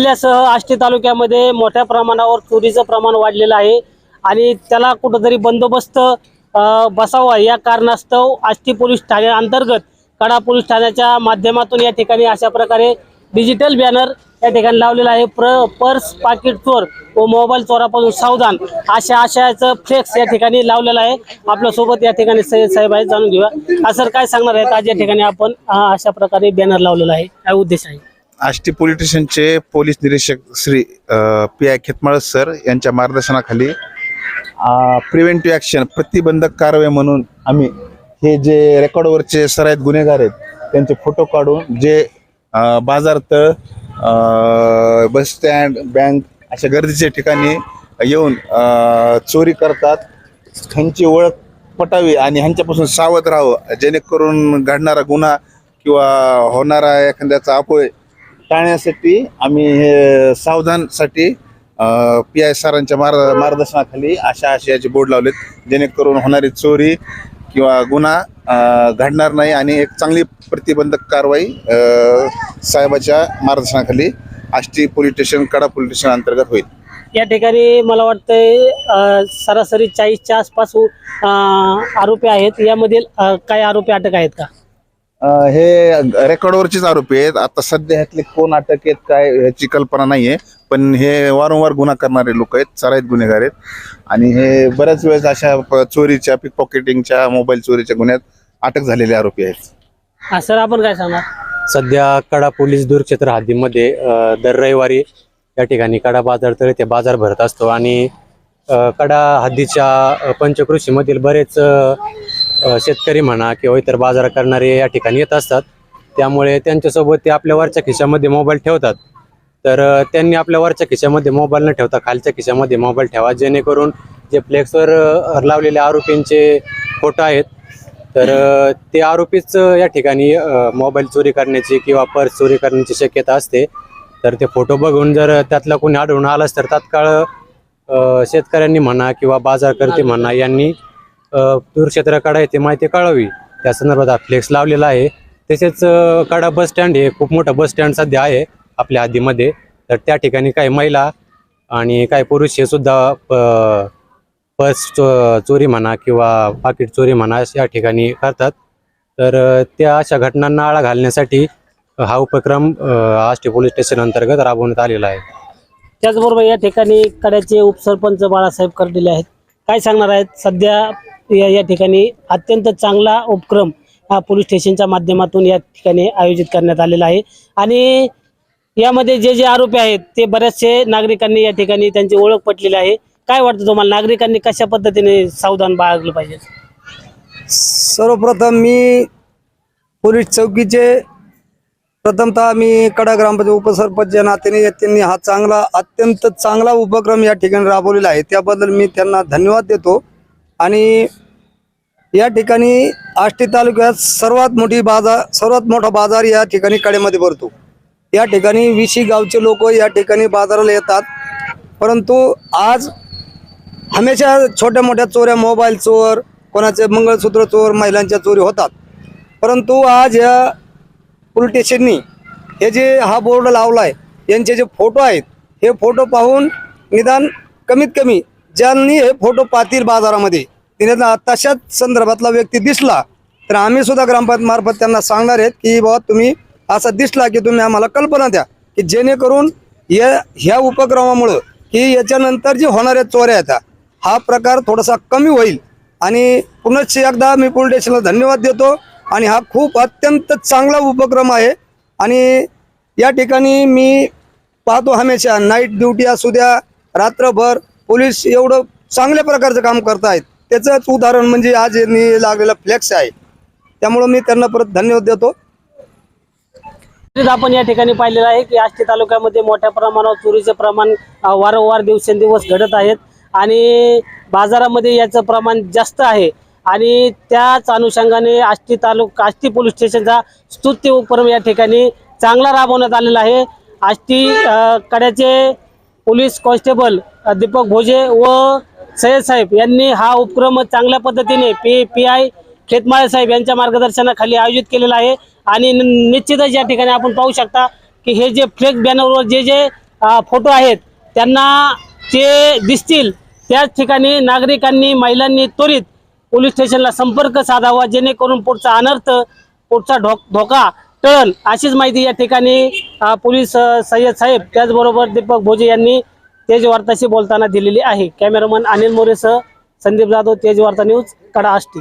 जिल्ह्यासह आष्टी तालुक्यामध्ये मोठ्या प्रमाणावर चोरीचं प्रमाण वाढलेलं आहे. आणि त्याला कुठंतरी बंदोबस्त बसावा या कारणास्तव आष्टी पोलीस ठाण्याअंतर्गत कडा पोलीस ठाण्याच्या माध्यमातून या ठिकाणी अशा प्रकारे डिजिटल बॅनर या ठिकाणी लावलेला आहे. प्र पर्स पाकिट चोर व मोबाईल चोरापासून सावधान अशा आशयाचं फ्लेक्स या ठिकाणी लावलेलं आहे. आपल्यासोबत या ठिकाणी सय्यद साहेब आहेत जाणून घेऊया. हा सर काय सांगणार आहेत? आज या ठिकाणी आपण अशा प्रकारे बॅनर लावलेला आहे. काय उद्देश आहे? आष्टी पोलीस स्टेशनचे पोलीस निरीक्षक Shri P I Khetmal sir यांच्या मार्गदर्शनाखाली प्रिव्हेंटिव्ह ॲक्शन प्रतिबंधक कारवाई म्हणून आम्ही हे जे रेकॉर्डवरचे सराईत गुन्हेगार आहेत त्यांचे फोटो काढून जे बाजारतळ बस स्टँड बँक अशा गर्दीच्या ठिकाणी येऊन चोरी करतात. ह्यांची ओळख पटावी आणि ह्यांच्यापासून सावध राहावं जेणेकरून घडणारा गुन्हा किंवा होणारा एखाद्याचा अपय टाळण्यासाठी आम्ही हे सावधानसाठी पी आय सरांच्या मार्ग मार्गदर्शनाखाली अशा आशयाचे बोर्ड लावलेत. जेणेकरून होणारी चोरी किंवा गुन्हा घडणार नाही आणि एक चांगली प्रतिबंधक कारवाई साहेबाच्या मार्गदर्शनाखाली Ashti police station Kada police station अंतर्गत होईल. या ठिकाणी मला वाटतंय सरासरी चाळीसच्या आसपास आरोपी आहेत. यामधील काही आरोपी अटक आहेत का? हे रेकॉर्डवरचेच आरोपी आहेत. आता सध्या ह्यातले कोण अटक आहेत काय ह्याची कल्पना नाहीये. पण हे वारंवार गुन्हा करणारे लोक आहेत. सराईत गुन्हेगार आहेत. आणि हे बऱ्याच वेळेस अशा चोरीच्या पिक पॉकेटिंगच्या मोबाईल चोरीच्या गुन्ह्यात अटक झालेले आरोपी आहेत. हा सर आपण काय सांगणार? सध्या कडा पोलीस दूरक्षेत्र हद्दीमध्ये दर रविवारी या ठिकाणी कडा बाजार तळे ते बाजार भरत असतो. आणि कडा हद्दीच्या पंचकृषीमधील बरेच शेतकरी म्हणा किंवा इतर बाजार करणारे या ठिकाणी येत असतात. त्यामुळे त्यांच्यासोबत ते आपल्या वरच्या खिशामध्ये मोबाईल ठेवतात. तर त्यांनी आपल्या वरच्या खिशामध्ये मोबाईल न ठेवता खालच्या खिशामध्ये मोबाईल ठेवा जेणेकरून जे फ्लेक्सवर लावलेल्या लावलेले आरोपींचे फोटो आहेत. तर ते आरोपीच या ठिकाणी मोबाईल चोरी करण्याची किंवा पर्स चोरी करण्याची शक्यता असते. तर ते फोटो बघून जर त्यातला कोणी आढळून आलाच तर तात्काळ शेतकऱ्यांनी म्हणा किंवा बाजारकर्ते म्हणा यांनी दूरक्षेत्र दूरक्षेत्राकडे येते माहिती कळावी. त्या संदर्भात हा फ्लेक्स लावलेला आहे. तसेच काढा कडा बस स्टँड हे खूप मोठं बस स्टँड सध्या आहे आपल्या हद्दीमध्ये तर त्या ठिकाणी काही महिला आणि काही पुरुष हे सुद्धा बस पर्स चो चोरी म्हणा किंवा पाकिट चोरी म्हणा या ठिकाणी करतात. तर त्या अशा घटनांना आळा घालण्यासाठी हा उपक्रम आष्टी पोलीस स्टेशन अंतर्गत राबवण्यात आलेला आहे. त्याचबरोबर या ठिकाणी कड्याचे उपसरपंच बाळासाहेब करलेले आहेत. काय सांगणार आहेत? सध्या या या ठिकाणी अत्यंत चांगला उपक्रम हा पोलीस स्टेशनच्या माध्यमातून या ठिकाणी आयोजित करण्यात आलेला आहे. आणि यामध्ये जे जे आरोपी आहेत ते बऱ्याचशे नागरिकांनी या ठिकाणी त्यांची ओळख पटलेली आहे. काय वाटतं तुम्हाला नागरिकांनी कशा पद्धतीने सावधान बाळगलं पाहिजे? सर्वप्रथम मी पोलीस चौकीचे प्रथमतः मी कडा ग्रामपंचायत उपसरपंच या नात्याने त्यांनी हा चांगला अत्यंत चांगला उपक्रम या ठिकाणी राबवलेला आहे. त्याबद्दल मी त्यांना धन्यवाद देतो. आणि या ठिकाणी आष्टी तालुक्यात सर्वात मोठी बाजार सर्वात मोठा बाजार या ठिकाणी कडेमध्ये भरतो. या ठिकाणी विशी गावचे लोक या ठिकाणी बाजाराला येतात. परंतु आज हमेशा छोट्या मोठ्या चोऱ्या मोबाईल चोर कोणाचे मंगळसूत्र चोर महिलांच्या चोरी होतात. परंतु आज या पोलिटिशियननी हे जे हा बोर्ड लावला आहे यांचे जे फोटो आहेत हे फोटो पाहून निदान कमीत कमी ज्यांनी हे फोटो पाहतील बाजारामध्ये तिने तशाच संदर्भातला व्यक्ती दिसला तर आम्ही सुद्धा ग्रामपंचायत मार्फत त्यांना सांगणार आहेत की बाबा तुम्ही असा दिसला की तुम्ही आम्हाला कल्पना द्या की जेणेकरून या ह्या उपक्रमामुळं की याच्यानंतर जे होणाऱ्या चोऱ्या आहेत हा प्रकार थोडासा कमी होईल. आणि पुनश्च एकदा मी पोलीस स्टेशनला धन्यवाद देतो आणि हा खूप अत्यंत चांगला उपक्रम आहे. आणि या ठिकाणी मी पाहतो हमेशा नाईट ड्युटी असू द्या रात्रभर पोलीस एवढं चांगल्या प्रकारचं काम करतायत. त्याचंच उदाहरण म्हणजे आज यांनी लागलेला फ्लेक्स आहे. त्यामुळं मी त्यांना परत धन्यवाद देतो. तरीच आपण या ठिकाणी पाहिलेलं आहे की आष्टी तालुक्यामध्ये मोठ्या प्रमाणावर चोरीचे प्रमाण अ, वारंवार दिवसेंदिवस घडत आहेत. आणि बाजारामध्ये याचं प्रमाण जास्त आहे. आणि त्याच अनुषंगाने आष्टी तालुका आष्टी पोलीस स्टेशनचा स्तुत्य उपक्रम या ठिकाणी चांगला राबवण्यात आलेला आहे. आष्टी अ, कड्याचे पोलीस कॉन्स्टेबल अ, दीपक भोजे व सय्यद साहेब यांनी हा उपक्रम चांगल्या पद्धतीने पी पी आय खेतमाळे साहेब यांच्या मार्गदर्शनाखाली आयोजित केलेला आहे. आणि न- निश्चितच या ठिकाणी आपण पाहू शकता की हे जे फ्लेक्स बॅनरवर जे जे फोटो आहेत त्यांना ते दिसतील त्याच ठिकाणी नागरिकांनी महिलांनी त्वरित पोलीस स्टेशनला संपर्क साधावा जेणेकरून पुढचा अनर्थ पुढचा धो धोका टळन अशीच माहिती या ठिकाणी पोलीस सय्यद साहेब त्याचबरोबर दीपक भोजे यांनी तेज वार्ताशी बोलताना दिलेली आहे. कॅमेरामन अनिल मोरेसह संदीप जाधव तेज वार्ता न्यूज कडा आष्टी